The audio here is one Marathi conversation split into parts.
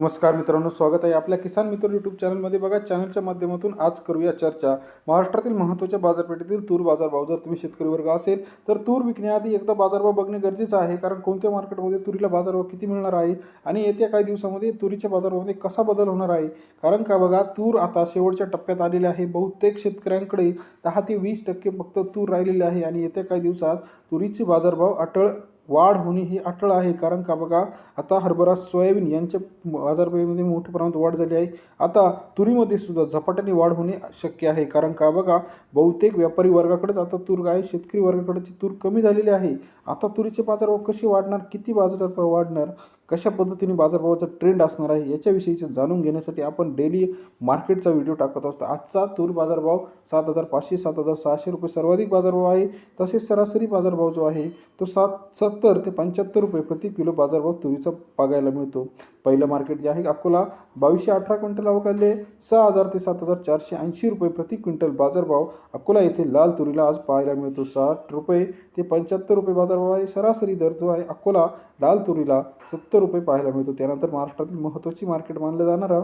नमस्कार मित्रांनो स्वागत आहे आपल्या किसान मित्र यूट्यूब चॅनलमध्ये बघा चॅनलच्या माध्यमातून आज करूया चर्चा. महाराष्ट्रातील महत्त्वाच्या बाजारपेठेतील तूर बाजारभाव. जर तुम्ही शेतकरी वर्ग असेल तर तूर विकण्याआधी एकदा बाजारभाव बघणे गरजेचं आहे कारण कोणत्या मार्केटमध्ये तुरीला बाजारभाव किती मिळणार आहे आणि येत्या काही दिवसामध्ये तुरीच्या बाजारभावामध्ये कसा बदल होणार आहे? कारण का बघा तूर आता शेवटच्या टप्प्यात आलेले आहे. बहुतेक शेतकऱ्यांकडे दहा ते वीस टक्के फक्त तूर राहिलेले आहे आणि येत्या काही दिवसात तुरीचे बाजारभाव अटळ वाढ होणे ही अटळ आहे. कारण का बघा आता हरभरा सोयाबीन यांच्या बाजारपेठेमध्ये मोठ्या प्रमाणात वाढ झाली आहे. आता तुरीमध्ये सुद्धा झपाट्याने वाढ होणे शक्य आहे. कारण का बघा बहुतेक व्यापारी वर्गाकडेच आता तूर आहे. शेतकरी वर्गाकडची तूर कमी झालेली आहे. आता तुरीचे बाजारभाव कसे वाढणार? किती बाजारभाव वाढणार? कशा पद्धतीने बाजारभावाचा ट्रेंड असणार आहे याच्याविषयीचे जाणून घेण्यासाठी आपण डेली मार्केटचा व्हिडिओ टाकत असतो आजचा तूर बाजारभाव सात हजार पाचशे सात हजार सहाशे रुपये सर्वाधिक बाजारभाव आहे. तसेच सरासरी बाजारभाव जो आहे तो सात सत्तर ते पंच्याहत्तर रुपये प्रति किलो बाजारभाव तुरीचा बघायला मिळतो. पहिलं मार्केट जे आहे अकोला बावीसशे अठरा क्विंटल अवकाले सहा हजार ते सात हजार चारशे ऐंशी रुपये प्रति क्विंटल बाजारभाव अकोला येथे लाल तुरीला आज पाहायला मिळतो. साठ रुपये ते पंच्याहत्तर रुपये बाजारभाव आहे. सरासरी दर जो आहे अकोला लाल तुरीला सत्तर रुपये पाहायला मिळतो. त्यानंतर महाराष्ट्रातील महत्त्वाची मार्केट मानलं जाणारा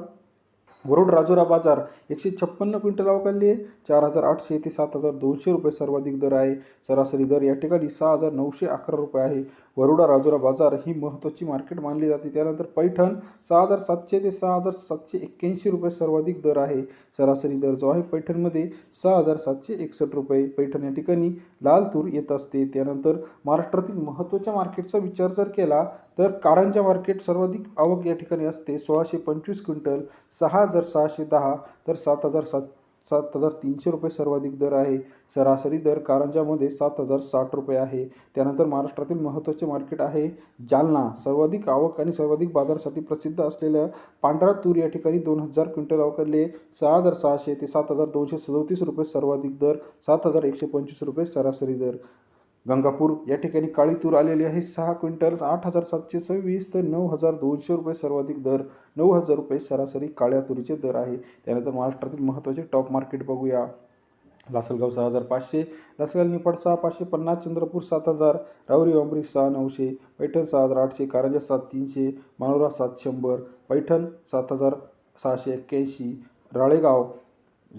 वरुड राजुरा बाजार एकशे छप्पन्न क्विंटल अवकाली आहे. चार हजार आठशे ते सात हजार दोनशे रुपये सर्वाधिक दर आहे. सरासरी दर या ठिकाणी सहा हजार नऊशे अकरा रुपये आहे. वरुडा राजुरा बाजार ही महत्त्वाची मार्केट मानली जाते. त्यानंतर पैठण सहा हजार सातशे ते सहा हजार सातशे एक्क्याऐंशी रुपये सर्वाधिक दर आहे. सरासरी दर जो आहे पैठणमध्ये सहा हजार सातशे एकसष्ट रुपये. पैठण या ठिकाणी लाल तूर येत असते. त्यानंतर महाराष्ट्रातील महत्त्वाच्या मार्केटचा विचार जर केला तर कारंजा मार्केट सर्वाधिक आवक या ठिकाणी असते. सोळाशे पंचवीस क्विंटल सहा हजार सहाशे दहा तर सात हजार सात सात हजार तीनशे रुपये सर्वाधिक दर आहे. सरासरी दर कारंजामध्ये सात हजार साठ रुपये आहे. त्यानंतर महाराष्ट्रातील महत्त्वाचे मार्केट आहे जालना. सर्वाधिक आवक आणि सर्वाधिक बाजारासाठी प्रसिद्ध असलेल्या पांढरा तूर या ठिकाणी दोन हजार क्विंटल अवकाले सहा हजार सहाशे ते सात हजार दोनशे सदोतीस रुपये सर्वाधिक दर सात हजार एकशे पंचवीस रुपये सरासरी दर. गंगापूर या ठिकाणी काळी तूर आलेली आहे. सहा क्विंटल आठ हजार सातशे सव्वीस तर नऊ हजार दोनशे रुपये सर्वाधिक दर नऊ हजार रुपये सरासरी काळ्या तुरीचे दर आहे. त्यानंतर महाराष्ट्रातील महत्त्वाचे टॉप मार्केट बघूया. लासलगाव सहा हजार पाचशे लासलगाव निफाड सहा पाचशे पन्नास चंद्रपूर सात हजार रावरी वांबरी सहा नऊशे पैठण सहा हजार आठशे कारंजा सात तीनशे मानोरा सात शंभर पैठण सात हजार सहाशे एक्क्याऐंशी राळेगाव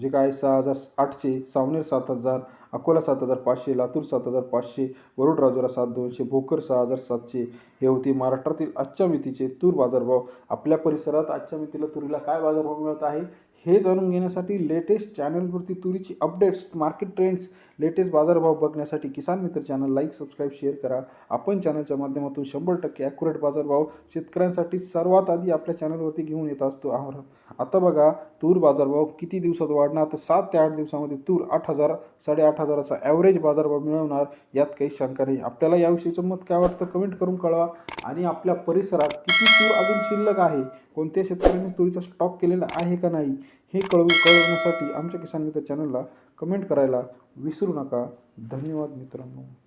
जे काय सहा हजार आठशे सावनेर सात हजार अकोला सात हजार पाचशे लातूर सात हजार पाचशे वरुड राजुरा सात दोनशे भोकर सहा हजार सातशे. हे होते महाराष्ट्रातील आजच्या मितीचे तूर बाजारभाव. आपल्या परिसरात आजच्या मितीला तुरीला काय बाजारभाव मिळत आहे? हे जाणून घेण्यासाठी लेटेस्ट चॅनलवरती तुरीची अपडेट्स मार्केट ट्रेंड्स लेटेस्ट बाजारभाव बघण्यासाठी किसान मित्र चॅनल लाईक सबस्क्राईब शेअर करा. आपण चॅनलच्या माध्यमातून शंभर टक्के ॲक्युरेट बाजारभाव शेतकऱ्यांसाठी सर्वात आधी आपल्या चॅनलवरती घेऊन येत असतो आहोत. आता बघा तूर बाजारभाव किती दिवसात वाढणार? तर सात ते आठ दिवसामध्ये तूर आठ हजार साडेआठ हजाराचा ॲव्हरेज बाजारभाव मिळवणार. यात काही शंका नाही. आपल्याला याविषयीचं मत काय वाटतं कमेंट करून कळवा. आणि आपल्या परिसरात किती तूर अजून शिल्लक आहे? कोणत्या शेतकऱ्यांनी तुरीचा स्टॉक केलेला आहे का नाही? हे कळवू कळवण्यासाठी आमच्या किसान मित्र चॅनलला कमेंट करायला विसरू नका. धन्यवाद मित्रांनो.